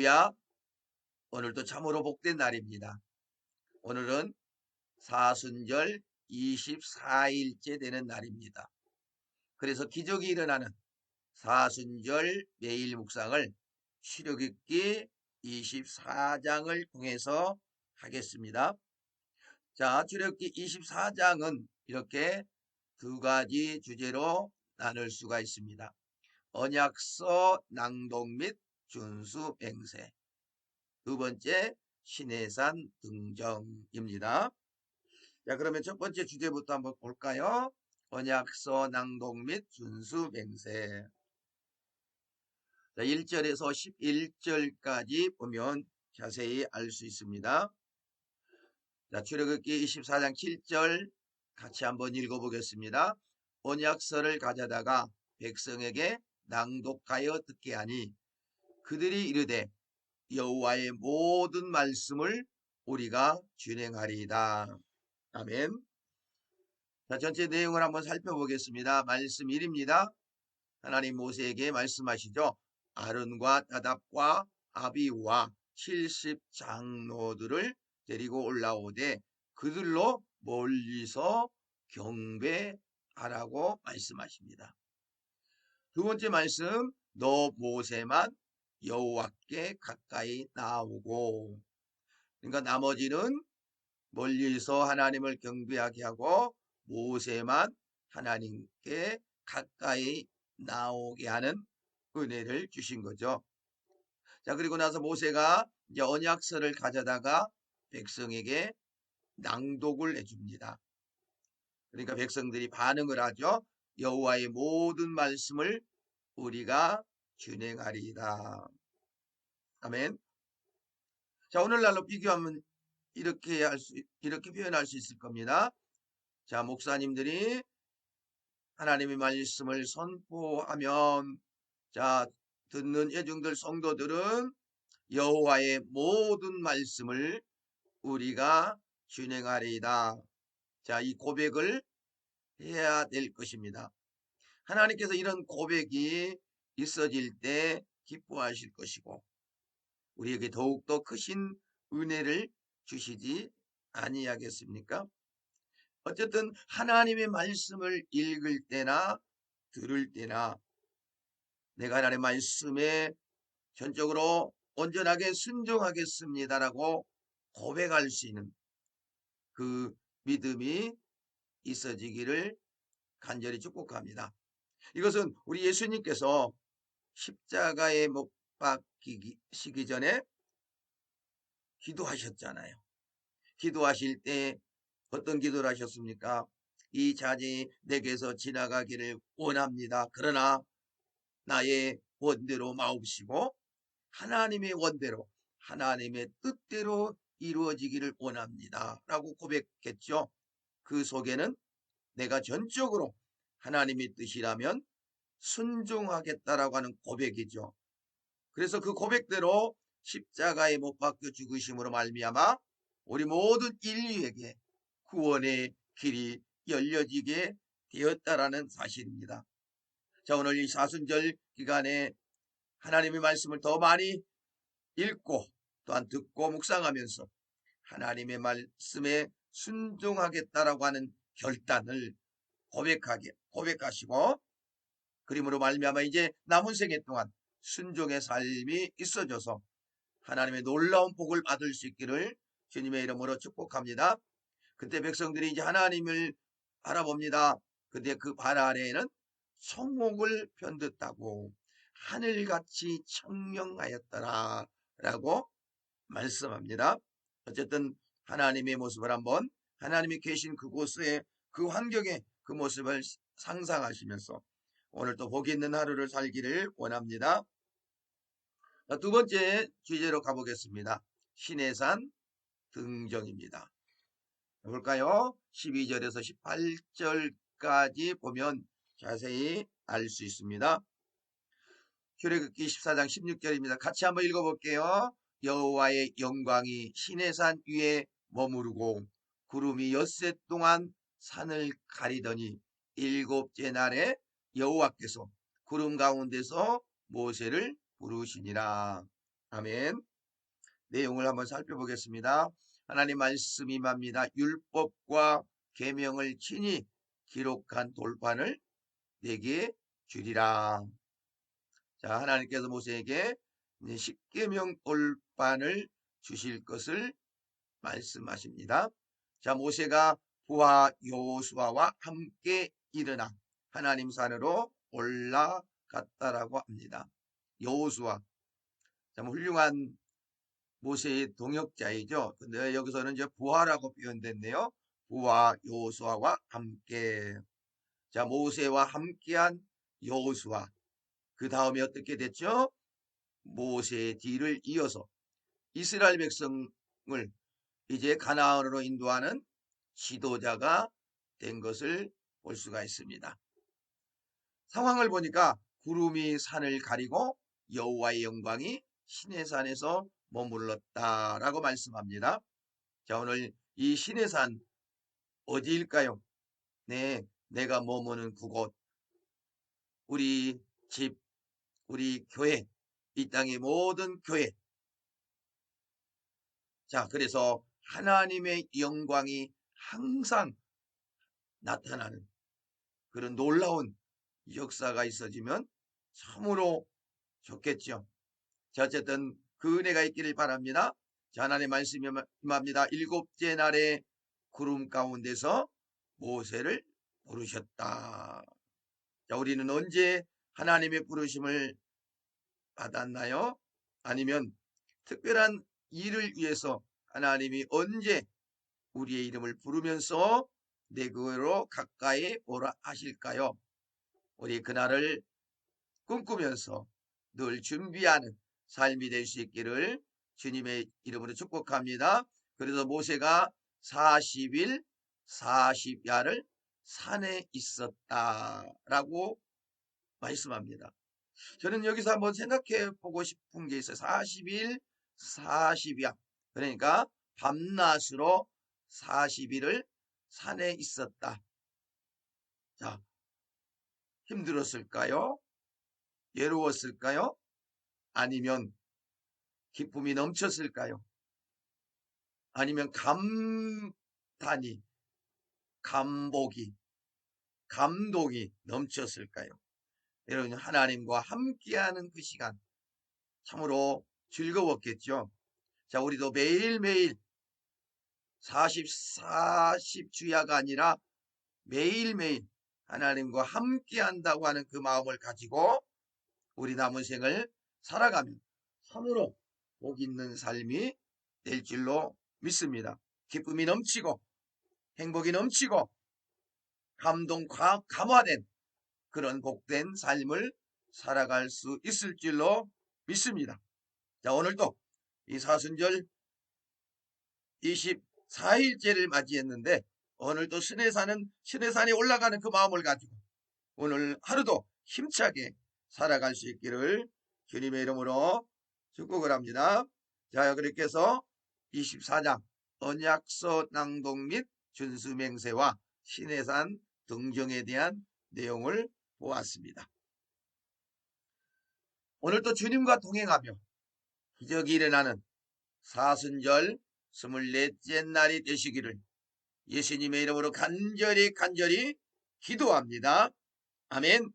할렐루야. 오늘도 참으로 복된 날입니다. 오늘은 사순절 24일째 되는 날입니다. 그래서 기적이 일어나는 사순절 매일 묵상을 시력읽기 24장을 통해서 하겠습니다. 자, 출애굽기 24장은 이렇게 두 가지 주제로 나눌 수가 있습니다. 언약서 낭독 및 준수 맹세. 두 번째 신해산 등정입니다. 자, 그러면 첫 번째 주제부터 한번 볼까요? 언약서 낭독 및 준수 맹세. 자, 1절에서 11절까지 보면 자세히 알 수 있습니다. 자, 출애굽기 24장 7절 같이 한번 읽어보겠습니다. 언약서를 가져다가 백성에게 낭독하여 듣게 하니 그들이 이르되 여호와의 모든 말씀을 우리가 준행하리이다. 아멘. 자, 전체 내용을 한번 살펴보겠습니다. 말씀 1입니다. 하나님 모세에게 말씀하시죠. 아른과 나답과 아비와 70 장로들을 데리고 올라오되 그들로 멀리서 경배하라고 말씀하십니다. 두 번째 말씀 너 모세만 여호와께 가까이 나오고 그러니까 나머지는 멀리서 하나님을 경배하게 하고 모세만 하나님께 가까이 나오게 하는 은혜를 주신 거죠. 자 그리고 나서 모세가 이제 언약서를 가져다가 백성에게 낭독을 해줍니다. 그러니까 백성들이 반응을 하죠. 여호와의 모든 말씀을 우리가 준행하리이다. 아멘. 자, 오늘날로 비교하면 이렇게 할 수, 이렇게 표현할 수 있을 겁니다. 자, 목사님들이 하나님의 말씀을 선포하면, 자, 듣는 예중들 성도들은 여호와의 모든 말씀을 우리가 준행하리이다. 자, 이 고백을 해야 될 것입니다. 하나님께서 이런 고백이 있어질 때 기뻐하실 것이고 우리에게 더욱더 크신 은혜를 주시지 아니하겠습니까? 어쨌든 하나님의 말씀을 읽을 때나 들을 때나 내가 하나님의 말씀에 전적으로 온전하게 순종하겠습니다라고 고백할 수 있는 그 믿음이 있어지기를 간절히 축복합니다. 이것은 우리 예수님께서 십자가에 못 박히시기 전에 기도하셨잖아요. 기도하실 때 어떤 기도를 하셨습니까? 이 자녀이 내게서 지나가기를 원합니다. 그러나 나의 원대로 마옵시고 하나님의 원대로 하나님의 뜻대로 이루어지기를 원합니다. 라고 고백했죠. 그 속에는 내가 전적으로 하나님의 뜻이라면 순종하겠다라고 하는 고백이죠. 그래서 그 고백대로 십자가에 못 박혀 죽으심으로 말미암아 우리 모든 인류에게 구원의 길이 열려지게 되었다라는 사실입니다. 자 오늘 이 사순절 기간에 하나님의 말씀을 더 많이 읽고 또한 듣고 묵상하면서 하나님의 말씀에 순종하겠다라고 하는 결단을 고백하게 고백하시고 그림으로 말미암아 이제 남은 생애 동안 순종의 삶이 있어져서 하나님의 놀라운 복을 받을 수 있기를 주님의 이름으로 축복합니다. 그때 백성들이 이제 하나님을 바라봅니다. 근데 그발 아래에는 성목을 편듣다고 하늘같이 청명하였더라 라고 말씀합니다. 어쨌든 하나님의 모습을 한번 하나님이 계신 그곳에 그 환경에 그 모습을 상상하시면서 오늘 또 복이 있는 하루를 살기를 원합니다. 두 번째 주제로 가보겠습니다. 신해산 등정입니다. 볼까요? 12절에서 18절까지 보면 자세히 알 수 있습니다. 출애굽기 14장 16절입니다. 같이 한번 읽어볼게요. 여호와의 영광이 신해산 위에 머무르고 구름이 엿새 동안 산을 가리더니 일곱째 날에 여호와께서 구름 가운데서 모세를 부르시니라. 아멘. 내용을 한번 살펴보겠습니다. 하나님 말씀이 맙니다. 율법과 계명을 친히 기록한 돌판을 내게 주리라. 자, 하나님께서 모세에게 십계명 돌판을 주실 것을 말씀하십니다. 자, 모세가 부하 요수아와 함께 일어나 하나님 산으로 올라갔다라고 합니다. 여호수아 참 훌륭한 모세의 동역자이죠. 근데 여기서는 이제 부하라고 표현됐네요. 부하 여호수아와 함께 자 모세와 함께한 여호수아 그 다음에 어떻게 됐죠? 모세의 뒤를 이어서 이스라엘 백성을 이제 가나안으로 인도하는 지도자가 된 것을 볼 수가 있습니다. 상황을 보니까 구름이 산을 가리고 여호와의 영광이 신의 산에서 머물렀다라고 말씀합니다. 자 오늘 이 신의 산 어디일까요? 네, 내가 머무는 그곳 우리 집, 우리 교회, 이 땅의 모든 교회 자 그래서 하나님의 영광이 항상 나타나는 그런 놀라운 역사가 있어지면 참으로 좋겠죠. 자, 어쨌든 그 은혜가 있기를 바랍니다. 자, 하나님 말씀이 임합니다. 일곱째 날에 구름 가운데서 모세를 부르셨다. 자, 우리는 언제 하나님의 부르심을 받았나요? 아니면 특별한 일을 위해서 하나님이 언제 우리의 이름을 부르면서 내 그로 가까이 오라 하실까요? 우리 그날을 꿈꾸면서 늘 준비하는 삶이 될 수 있기를 주님의 이름으로 축복합니다. 그래서 모세가 40일 40야를 산에 있었다라고 말씀합니다. 저는 여기서 한번 생각해 보고 싶은 게 있어요. 40일 40야. 그러니까 밤낮으로 40일을 산에 있었다. 자, 힘들었을까요? 외로웠을까요? 아니면 기쁨이 넘쳤을까요? 아니면 감탄이, 감복이, 감동이 넘쳤을까요? 여러분, 하나님과 함께하는 그 시간 참으로 즐거웠겠죠? 자, 우리도 매일매일 40, 40주야가 아니라 매일매일 하나님과 함께 한다고 하는 그 마음을 가지고 우리 남은 생을 살아가면 참으로 복 있는 삶이 될 줄로 믿습니다. 기쁨이 넘치고 행복이 넘치고 감동 감화된 그런 복된 삶을 살아갈 수 있을 줄로 믿습니다. 자 오늘도 이 사순절 24일째를 맞이했는데 오늘도 신해산은 신해산에 올라가는 그 마음을 가지고 오늘 하루도 힘차게 살아갈 수 있기를 주님의 이름으로 축복을 합니다. 자, 그렇게 해서 24장 언약서 낭독 및 준수맹세와 신해산 등정에 대한 내용을 보았습니다. 오늘도 주님과 동행하며 기적이 일어나는 사순절 24째 날이 되시기를 예수님의 이름으로 간절히 간절히 기도합니다. 아멘.